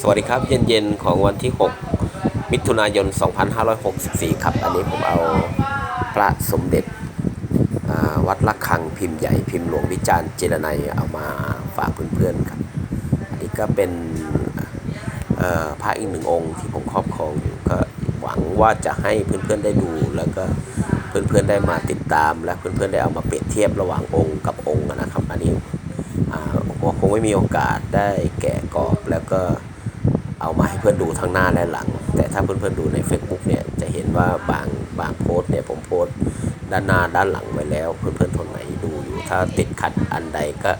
สวัสดีครับเย็นๆ ของวันที่ 6 มิถุนายน 2564 ครับ อันนี้ผมเอาพระสมเด็จวัดละคังพิมพ์ใหญ่พิมพ์หลวงวิจารณ์เจรไนยเอามาฝากเพื่อนๆครับ อันนี้ก็เป็นพระอีกหนึ่งองค์ที่ผมครอบครองอยู่ก็หวังว่าจะให้เพื่อนๆได้ดูแล้วก็เพื่อนๆได้มาติดตาม และเพื่อนๆได้เอามาเปรียบเทียบระหว่างองค์กับองค์นะครับ อันนี้ผมคงไม่มีโอกาสได้แกะกรอบแล้วก็ เอามาให้เพื่อนดูทั้งหน้าและหลัง แต่ถ้าเพื่อนๆดูใน Facebook เนี่ยจะเห็นว่าบางบางโพสเนี่ยผมโพสด้านหน้าด้านหลังไว้แล้ว เพื่อนๆคนไหนดูอยู่ถ้าติดขัดอันใดก็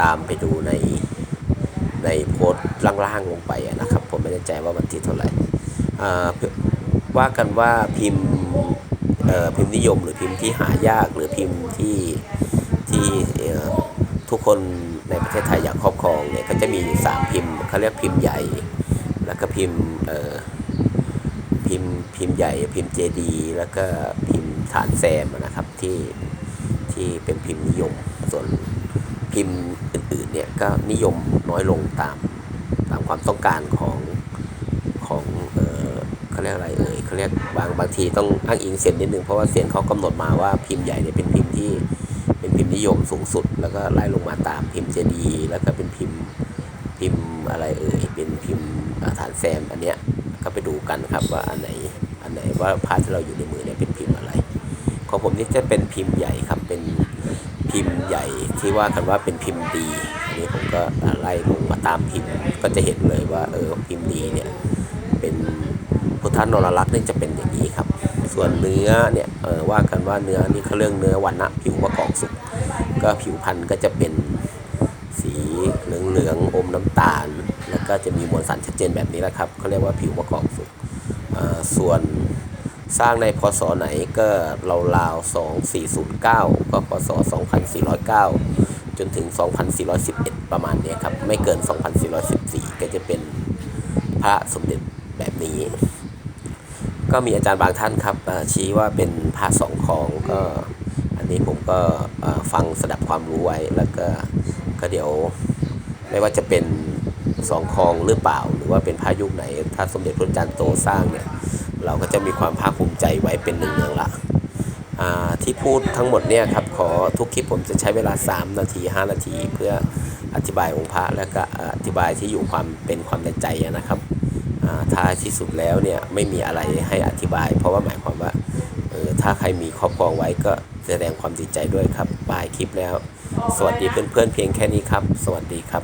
ตามไปดูในในโพสล่างๆลงไปนะครับ ผมไม่แน่ใจว่าวันที่เท่าไหร่อ่าว่ากันว่าพิมพ์เอ่อพิมพ์นิยมหรือพิมพ์ที่หายากหรือพิมพ์ที่ที่ ทุกคนในประเทศไทยอยากครอบครองเนี่ยก็จะมีสามพิมพ์เขาเรียกพิมพ์ใหญ่ แล้วก็พิมพ์เอ่อพิมพ์พิมพ์ใหญ่พิมพ์เจดีแล้วก็พิมพ์ฐานแซมนะครับที่ที่เป็นพิมพ์นิยม ส่วนพิมพ์อื่นๆเนี่ยก็นิยมน้อยลงตามตามความต้องการของของเออเขาเรียกอะไรเอ่ยเขาเรียกบางบางทีต้องอ้างอิงเสียนนิดนึงเพราะว่าเสียนเขากำหนดมาว่าพิมพ์ใหญ่เนี่ยเป็นพิมพ์ที่ พิมพ์นิยมสูงสุด แล้วก็ไล่ลงมาตามพิมพ์เจดีแล้วก็เป็นพิมพ์พิมพ์อะไรเอ่ยเป็นพิมพ์ฐานแซมอันเนี้ยก็ไปดูกันครับว่าอันไหนอันไหนว่าพาร์ทที่เราอยู่ในมือเนี่ยเป็นพิมพ์อะไรของผมนี่จะเป็นพิมพ์ใหญ่ครับเป็นพิมพ์ใหญ่ที่ว่ากันว่าเป็นพิมพ์ดีอันนี้ผมก็ไล่ลงมาตามพิมพ์ก็จะเห็นเลยว่าเออพิมพ์ดีเนี่ยเป็นพุทธนรลักษณ์นี่จะเป็นอย่างนี้ครับ ส่วนเนื้อเนี่ยว่ากันว่าเนื้อนี่เขาเรื่องเนื้อวันนะผิวมะกอกสุก ก็ผิวพันธุ์ก็จะเป็นสีเหลืองเหลืองๆอมน้ำตาล แล้วก็จะมีมวลสารชัดเจนแบบนี้แหละครับเขาเรียกว่าผิวมะกอกสุกส่วนสร้างในพศไหนก็ราวๆ2409 ก็พศ 2409 จนถึง 2411 ประมาณนี้ครับ ไม่เกิน 2414 ก็จะเป็นพระสมเด็จแบบนี้ ก็มีอาจารย์บางท่านครับชี้ว่าเป็นพระสองของก็อันนี้ผมก็ฟังสดับความรู้ไว้แล้วก็ก็เดี๋ยวไม่ว่าจะเป็นสองคลองหรือเปล่า หรือว่าเป็นพระยุคไหน ถ้าสมเด็จพระจันทร์โตสร้างเนี่ย เราก็จะมีความภาคภูมิใจไว้เป็นหนึ่งเนืองละที่พูดทั้งหมดเนี่ยครับขอทุกคลิปผมจะใช้เวลา 3 นาที 5 นาที เพื่ออธิบายองค์พระแล้วก็อธิบายที่อยู่ความเป็นความในใจนะครับ ท้ายที่สุดแล้วเนี่ยไม่มีอะไรให้อธิบาย เพราะว่าหมายความว่าเออถ้าใครมีครอบครองไว้ก็แสดงความดีใจด้วยครับปายคลิปแล้ว สวัสดีเพื่อนๆเพียงแค่นี้ครับ สวัสดีครับ